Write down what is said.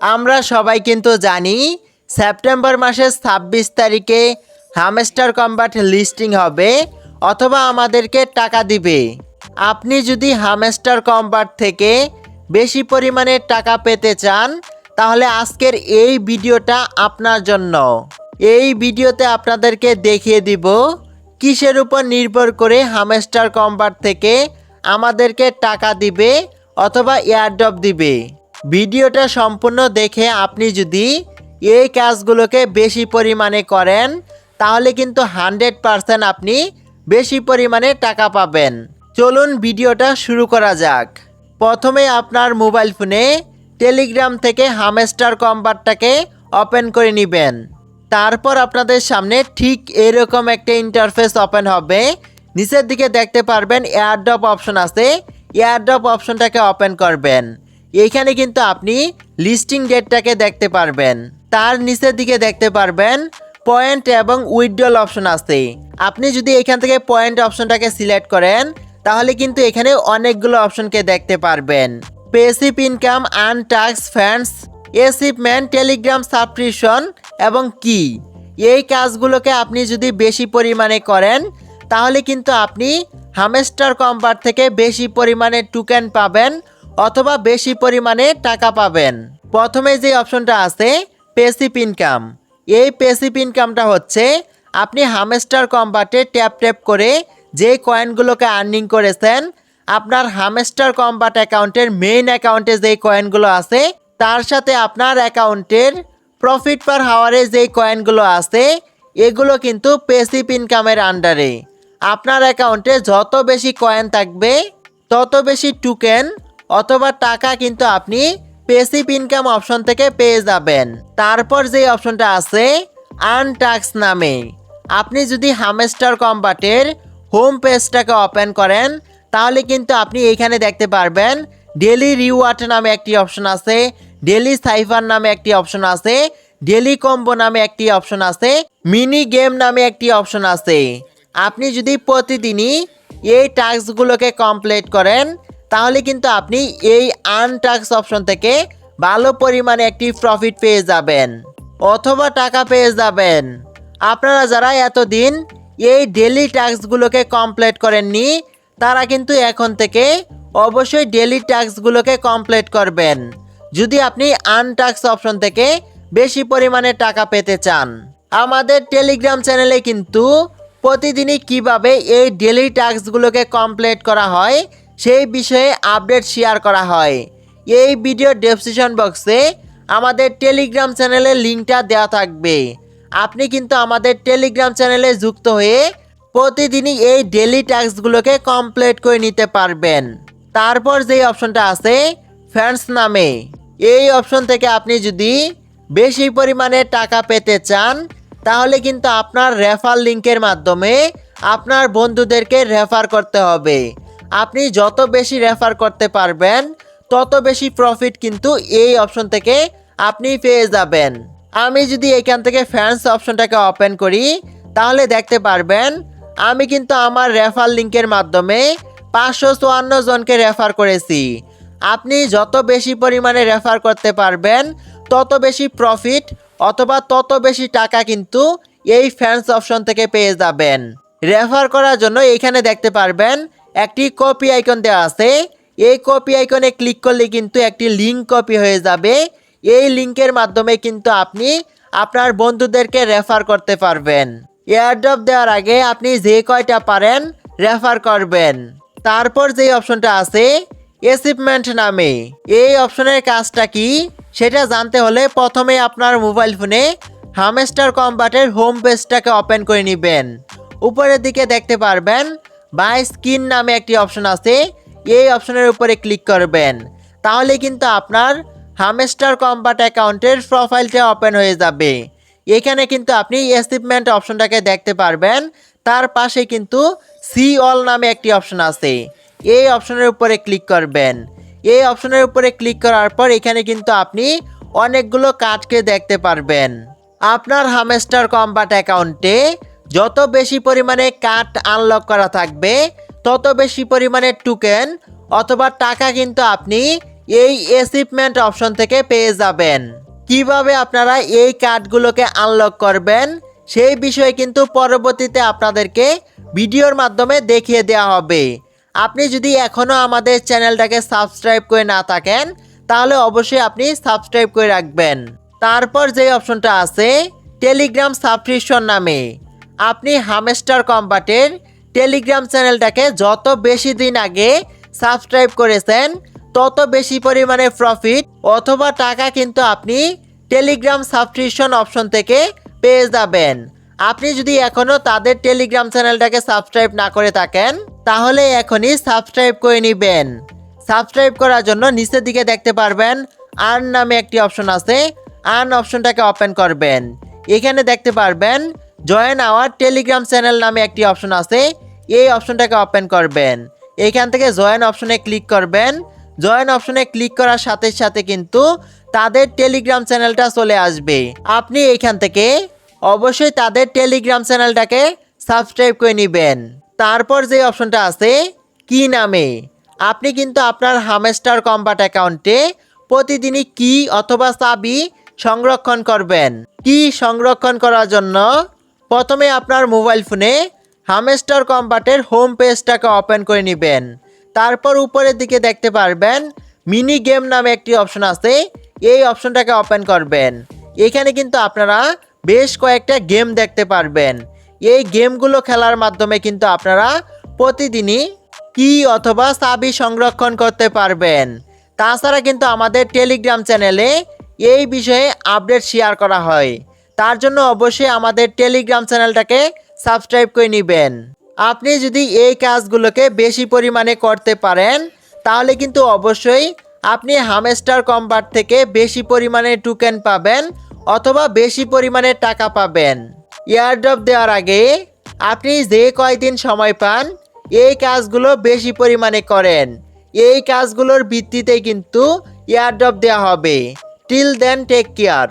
আমরা সবাই কিন্তু জানি সেপ্টেম্বর মাসের ছাব্বিশ তারিখে হামস্টার কম্বাট লিস্টিং হবে অথবা আমাদেরকে টাকা দিবে। আপনি যদি হামস্টার কম্বাট থেকে বেশি পরিমাণে টাকা পেতে চান, তাহলে আজকের এই ভিডিওটা আপনার জন্য। এই ভিডিওতে আপনাদেরকে দেখিয়ে দিব কিসের উপর নির্ভর করে হামস্টার কম্বাট থেকে আমাদেরকে টাকা দিবে অথবা এয়ারড্রপ দিবে। ভিডিওটা সম্পূর্ণ দেখে আপনি যদি এই কাজগুলোকে বেশি পরিমাণে করেন, তাহলে কিন্তু হান্ড্রেড পারসেন্ট আপনি বেশি পরিমাণে টাকা পাবেন। চলুন ভিডিওটা শুরু করা যাক। প্রথমে আপনার মোবাইল ফোনে টেলিগ্রাম থেকে হামেস্টার কম্বারটাকে ওপেন করে নেবেন। তারপর আপনাদের সামনে ঠিক এরকম একটা ইন্টারফেস ওপেন হবে। নিচের দিকে দেখতে পারবেন এয়ারড্রপ অপশন আছে। এয়ারড্রপ অপশনটাকে ওপেন করবেন। এইখানে কিন্তু আপনি লিস্টিং ডেটটাকে দেখতে পারবেন। তার নিচের দিকে দেখতে পারবেন পয়েন্ট এবং উইথড্রল অপশন আছে। আপনি যদি এখান থেকে পয়েন্ট অপশনটাকে সিলেক্ট করেন, তাহলে কিন্তু এখানে অনেকগুলো অপশনকে দেখতে পারবেন। পেসিভ ইনকাম আনটাক্স ফ্যান্ডস এসিপমেন্ট টেলিগ্রাম সাবস্ক্রিপশন এবং কি এই কাজগুলোকে আপনি যদি বেশি পরিমাণে করেন, তাহলে কিন্তু আপনি হামেস্টার কম্পার থেকে বেশি পরিমাণে টোকেন পাবেন অথবা বেশি পরিমাণে টাকা পাবেন। প্রথমে যে অপশনটা আছে পেসিভ ইনকাম এই পেসিভ ইনকামটা হচ্ছে, আপনি হামেস্টার কম্বাটে ট্যাপ ট্যাপ করে যে কয়েনগুলোকে আর্নিং করেছেন, আপনার হামেস্টার কম্বাট অ্যাকাউন্টের মেইন অ্যাকাউন্টে যে কয়েনগুলো আছে, তার সাথে আপনার অ্যাকাউন্টের প্রফিট পার হাওয়ারে যে কয়েনগুলো আছে, এগুলো কিন্তু পেসিভ ইনকামের আন্ডারে আপনার অ্যাকাউন্টে যত বেশি কয়েন থাকবে, তত বেশি টোকেন অথবা টাকা কিন্তু আপনি পেসিভ ইনকাম অপশন থেকে পেয়ে যাবেন। তারপর যে অপশনটা আছে আনটাক্স নামে। আপনি যদি হামেস্টার কম্বাটের হোম পেজটাকে ওপেন করেন, তাহলে কিন্তু আপনি এইখানে দেখতে পারবেন ডেলি রিওয়ার্ড নামে একটি অপশন আছে ডেলি সাইফার নামে একটি অপশন আছে ডেলি কম্বো নামে একটি অপশন আছে মিনি গেম নামে একটি অপশন আছে। আপনি যদি প্রতিদিনই এই টাস্কগুলোকে কমপ্লিট করেন তাহলে কিন্তু আপনি এই আনটাক্স অপশন থেকে ভালো পরিমাণে একটি প্রফিট পেয়ে যাবেন অথবা টাকা পেয়ে যাবেন। আপনারা যারা এতদিন এই ডেলি টাস্কগুলোকে কমপ্লিট করেননি, তারা কিন্তু এখন থেকে অবশ্যই ডেলি টাস্কগুলোকে কমপ্লিট করবেন। যদি আপনি আনটাক্স অপশন থেকে বেশি পরিমাণে টাকা পেতে চান, আমাদের টেলিগ্রাম চ্যানেলে কিন্তু প্রতিদিনই কীভাবে এই ডেলি টাস্কগুলোকে কমপ্লিট করা হয় সেই বিষয়ে আপডেট শেয়ার করা হয়। এই ভিডিও ডেসক্রিপশন বক্সে আমাদের টেলিগ্রাম চ্যানেলের লিঙ্কটা দেওয়া থাকবে। আপনি কিন্তু আমাদের টেলিগ্রাম চ্যানেলে যুক্ত হয়ে প্রতিদিনই এই ডেলি টাস্কগুলোকে কমপ্লিট করে নিতে পারবেন। তারপর যেই অপশনটা আছে ফ্যান্স নামে। এই অপশন থেকে আপনি যদি বেশি পরিমাণে টাকা পেতে চান, তাহলে কিন্তু আপনার রেফার লিঙ্কের মাধ্যমে আপনার বন্ধুদেরকে রেফার করতে হবে। আপনি যত বেশি রেফার করতে পারবেন, তত বেশি প্রফিট কিন্তু এই অপশন থেকে আপনি পেয়ে যাবেন। আমি যদি এখান থেকে ফ্যান্স অপশনটাকে ওপেন করি, তাহলে দেখতে পারবেন, আমি কিন্তু আমার রেফার লিঙ্কের মাধ্যমে পাঁচশো চুয়ান্ন জনকে রেফার করেছি। আপনি যত বেশি পরিমাণে রেফার করতে পারবেন, তত বেশি প্রফিট অথবা তত বেশি টাকা কিন্তু এই ফ্যান্স অপশন থেকে পেয়ে যাবেন। রেফার করার জন্য এখানে দেখতে পারবেন একটি কপি আইকন দেওয়া আছে। এই কপি আইকনে ক্লিক করলে কিন্তু একটি লিঙ্ক কপি হয়ে যাবে। এই লিঙ্কের মাধ্যমে কিন্তু আপনি আপনার বন্ধুদেরকে রেফার করতে পারবেন। এয়ারড্রপ দেওয়ার আগে আপনি যে কয়টা পারেন রেফার করবেন। তারপর যে অপশনটা আছে অ্যাচিভমেন্ট নামে। এই অপশনের কাজটা কি? সেটা জানতে হলে প্রথমে আপনার মোবাইল ফোনে হামেস্টার কম্বাটের হোম পেজটাকে ওপেন করে নেবেন। উপরের দিকে দেখতে পারবেন বাই স্ক্রিন নামে একটি অপশন আছে, এই অপশনের উপরে ক্লিক করবেন। তাহলে কিন্তু আপনার হামেস্টার কম্বাট অ্যাকাউন্টের প্রোফাইলটা ওপেন হয়ে যাবে। এখানে কিন্তু আপনি অ্যাচিভমেন্ট অপশনটাকে দেখতে পারবেন। তার পাশে কিন্তু সি অল নামে একটি অপশন আছে। এই অপশনের উপরে ক্লিক করবেন। এই অপশনের উপরে ক্লিক করার পর এখানে কিন্তু আপনি অনেকগুলো কার্ডকে দেখতে পারবেন। আপনার হামেস্টার কম্বাট অ্যাকাউন্টে যত বেশি পরিমাণে কার্ড আনলক করা থাকবে, তত বেশি পরিমাণে টোকেন অথবা টাকা কিন্তু আপনি এই অ্যাচিভমেন্ট অপশন থেকে পেয়ে যাবেন। কীভাবে আপনারা এই কার্ডগুলোকে আনলক করবেন, সেই বিষয়ে কিন্তু পরবর্তীতে আপনাদেরকে ভিডিওর মাধ্যমে দেখিয়ে দেওয়া হবে। আপনি যদি এখনও আমাদের চ্যানেলটাকে সাবস্ক্রাইব করে না থাকেন, তাহলে অবশ্যই আপনি সাবস্ক্রাইব করে রাখবেন। তারপর যে অপশনটা আছে টেলিগ্রাম সাবস্ক্রিপশন নামে। আপনি হামেস্টার কম্বাটের টেলিগ্রাম চ্যানেলটাকে যত বেশি দিন আগে সাবস্ক্রাইব করেছেন, তত বেশি পরিমাণে প্রফিট অথবা টাকা কিন্তু আপনি টেলিগ্রাম সাবস্ক্রিপশন অপশন থেকে পেয়ে যাবেন। আপনি যদি এখনও তাদের টেলিগ্রাম চ্যানেলটাকে সাবস্ক্রাইব না করে থাকেন, তাহলে এখনই সাবস্ক্রাইব করে নেবেন। সাবস্ক্রাইব করার জন্য নিচের দিকে দেখতে পারবেন আর্ন নামে একটি অপশন আছে আর্ন অপশনটাকে ওপেন করবেন। এখানে দেখতে পারবেন জয়েন আওয়ার টেলিগ্রাম চ্যানেল নামে একটি অপশন আছে। এই অপশনটাকে ওপেন করবেন। এখান থেকে জয়েন অপশনে ক্লিক করবেন। জয়েন অপশনে ক্লিক করার সাথে সাথে কিন্তু তাদের টেলিগ্রাম চ্যানেলটা চলে আসবে। আপনি এখান থেকে অবশ্যই তাদের টেলিগ্রাম চ্যানেলটাকে সাবস্ক্রাইব করে নেবেন। তারপর যে অপশনটা আছে, কি নামে? আপনি কিন্তু আপনার হামেস্টার কম্বাট অ্যাকাউন্টে প্রতিদিনই কি অথবা চাবি সংরক্ষণ করবেন। কি সংরক্ষণ করার জন্য প্রথমে আপনার মোবাইল ফোনে হামেস্টার কম্বাটের হোম পেজটাকে ওপেন করে নেবেন। তারপর উপরের দিকে দেখতে পারবেন, মিনি গেম নামে একটি অপশন আছে, এই অপশনটাকে ওপেন করবেন। এখানে কিন্তু আপনারা বেশ কয়েকটা গেম দেখতে পারবেন। এই গেমগুলো খেলার মাধ্যমে কিন্তু আপনারা প্রতিদিনই কি অথবা চাবি সংরক্ষণ করতে পারবেন। তাছাড়া কিন্তু আমাদের টেলিগ্রাম চ্যানেলে এই বিষয়ে আপডেট শেয়ার করা হয়। তার জন্য অবশ্যই আমাদের টেলিগ্রাম চ্যানেলটাকে সাবস্ক্রাইব করে নেবেন। আপনি যদি এই কাজগুলোকে বেশি পরিমাণে করতে পারেন, তাহলে কিন্তু অবশ্যই আপনি হামেস্টার কম্বার থেকে বেশি পরিমাণে টোকেন পাবেন অথবা বেশি পরিমাণে টাকা পাবেন। এয়ারড্রপ দেওয়ার আগে আপনি যে কয়দিন সময় পান, এই কাজগুলো বেশি পরিমাণে করেন। এই কাজগুলোর ভিত্তিতে কিন্তু এয়ারড্রপ দেওয়া হবে। Till then take care